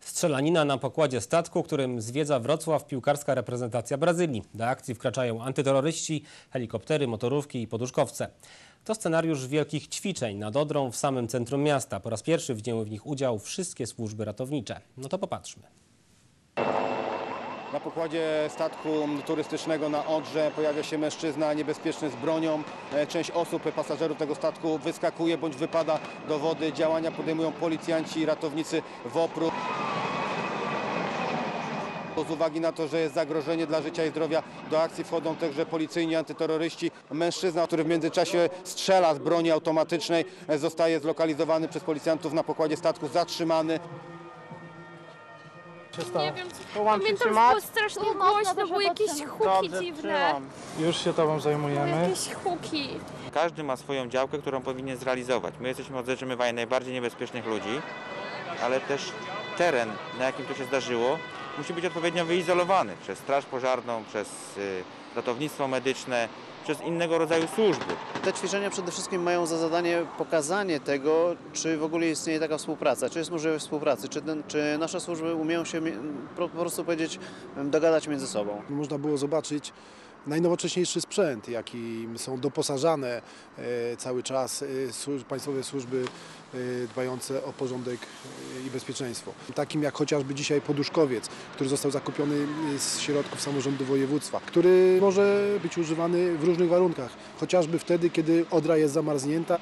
Strzelanina na pokładzie statku, którym zwiedza Wrocław piłkarska reprezentacja Brazylii. Do akcji wkraczają antyterroryści, helikoptery, motorówki i poduszkowce. To scenariusz wielkich ćwiczeń nad Odrą w samym centrum miasta. Po raz pierwszy wzięły w nich udział wszystkie służby ratownicze. No to popatrzmy. Na pokładzie statku turystycznego na Odrze pojawia się mężczyzna niebezpieczny z bronią. E, Część osób, pasażerów tego statku wyskakuje bądź wypada do wody. Działania podejmują policjanci i ratownicy WOPR-u. Z uwagi na to, że jest zagrożenie dla życia i zdrowia, do akcji wchodzą także policyjni antyterroryści. Mężczyzna, który w międzyczasie strzela z broni automatycznej, e, zostaje zlokalizowany przez policjantów na pokładzie statku, zatrzymany. Nie wiem, Połączyć pamiętam, że trzymać? było strasznie głośno, były jakieś huki Dobrze, dziwne. trzymam. Już się tobą Były zajmujemy. jakieś huki. Każdy ma swoją działkę, którą powinien zrealizować. My jesteśmy od zatrzymywania najbardziej niebezpiecznych ludzi, ale też teren, na jakim to się zdarzyło, musi być odpowiednio wyizolowany przez straż pożarną, przez y, ratownictwo medyczne, przez innego rodzaju służby. Te ćwiczenia przede wszystkim mają za zadanie pokazanie tego, czy w ogóle istnieje taka współpraca, czy jest możliwość współpracy, czy, ten, czy nasze służby umieją się po prostu powiedzieć, dogadać między sobą. Można było zobaczyć najnowocześniejszy sprzęt, jakim są doposażane e, cały czas e, państwowe służby e, dbające o porządek i bezpieczeństwo. Takim jak chociażby dzisiaj poduszkowiec, który został zakupiony z środków samorządu województwa, który może być używany w różnych warunkach, chociażby wtedy, kiedy odra jest zamarznięta.